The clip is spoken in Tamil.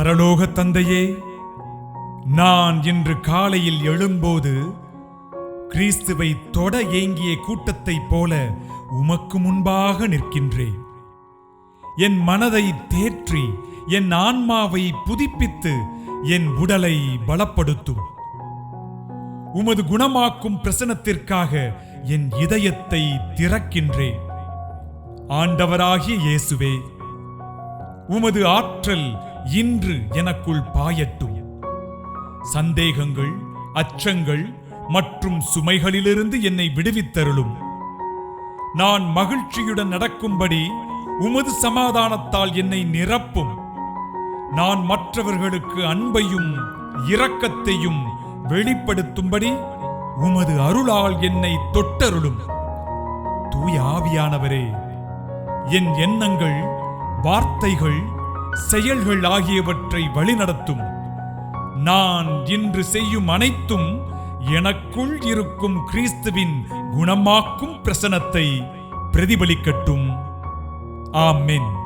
பரலோக தந்தையே நான் இன்று காலையில் எழும்போது கிறிஸ்துவை தொட ஏங்கிய கூட்டத்தைப் போல உமக்கு முன்பாக நிற்கின்றேன். என் மனதை தேற்றி என் ஆன்மாவை புதுப்பித்து என் உடலை பலப்படுத்தும். உமது குணமாக்கும் பிரசனத்திற்காக என் இதயத்தை திறக்கின்றேன். ஆண்டவராகிய இயேசுவே உமது ஆற்றல் இன்று எனக்குள் பாயட்டும். சந்தேகங்கள் அச்சங்கள் மற்றும் சுமைகளிலிருந்து என்னை விடுவித்தருளும். நான் மகிழ்ச்சியுடன் நடக்கும்படி உமது சமாதானத்தால் என்னை நிரப்பும். நான் மற்றவர்களுக்கு அன்பையும் இரக்கத்தையும் வெளிப்படுத்தும்படி உமது அருளால் என்னை தொட்டருளும். தூய ஆவியானவரே என் எண்ணங்கள் வார்த்தைகள் செயல்கள் ஆகியவற்றை வழிநடத்தும். நான் இன்று செய்யும் அனைத்தும் எனக்குள் இருக்கும் கிறிஸ்துவின் குணமாக்கும் பிரசனத்தை பிரதிபலிக்கட்டும். ஆமென்.